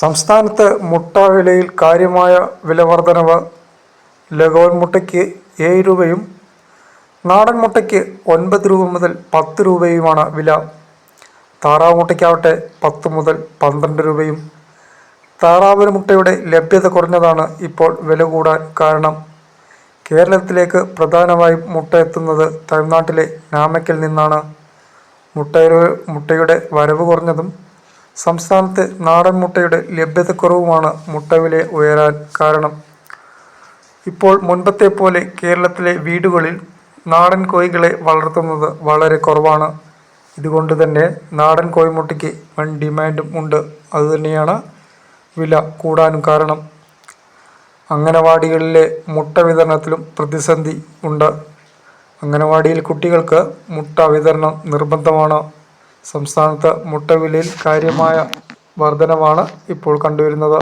സംസ്ഥാനത്ത് മുട്ട വിലയിൽ കാര്യമായ വില വർധനവ് ലഗോൺ മുട്ടയ്ക്ക് ഏഴ് രൂപയും നാടൻ മുട്ടയ്ക്ക് ഒൻപത് രൂപ മുതൽ പത്ത് രൂപയുമാണ് വില. താറാവ് മുട്ടയ്ക്കാവട്ടെ പത്ത് മുതൽ പന്ത്രണ്ട് രൂപയും താറാവിന് മുട്ടയുടെ ലഭ്യത കുറഞ്ഞതാണ് ഇപ്പോൾ വില കൂടാൻ കാരണം. കേരളത്തിലേക്ക് പ്രധാനമായും മുട്ട എത്തുന്നത് തമിഴ്നാട്ടിലെ നാമക്കൽ നിന്നാണ്. മുട്ടയുടെ മുട്ടയുടെ വരവ് കുറഞ്ഞതും സംസ്ഥാനത്ത് നാടൻ മുട്ടയുടെ ലഭ്യതക്കുറവുമാണ് മുട്ടവില ഉയരാൻ കാരണം. ഇപ്പോൾ മുൻപത്തെ പോലെ കേരളത്തിലെ വീടുകളിൽ നാടൻ കോഴികളെ വളർത്തുന്നത് വളരെ കുറവാണ്. ഇതുകൊണ്ട് തന്നെ നാടൻ കോഴിമുട്ടയ്ക്ക് വൻ ഡിമാൻഡും ഉണ്ട്. അതുതന്നെയാണ് വില കൂടാനും കാരണം. അംഗനവാടികളിലെ മുട്ട വിതരണത്തിലും പ്രതിസന്ധി ഉണ്ട്. അംഗനവാടിയിൽ കുട്ടികൾക്ക് മുട്ട വിതരണം നിർബന്ധമാണ്. സംസ്ഥാനത്ത് മുട്ട വിലയിൽ കാര്യമായ വർധനവാണ് ഇപ്പോൾ കണ്ടുവരുന്നത്.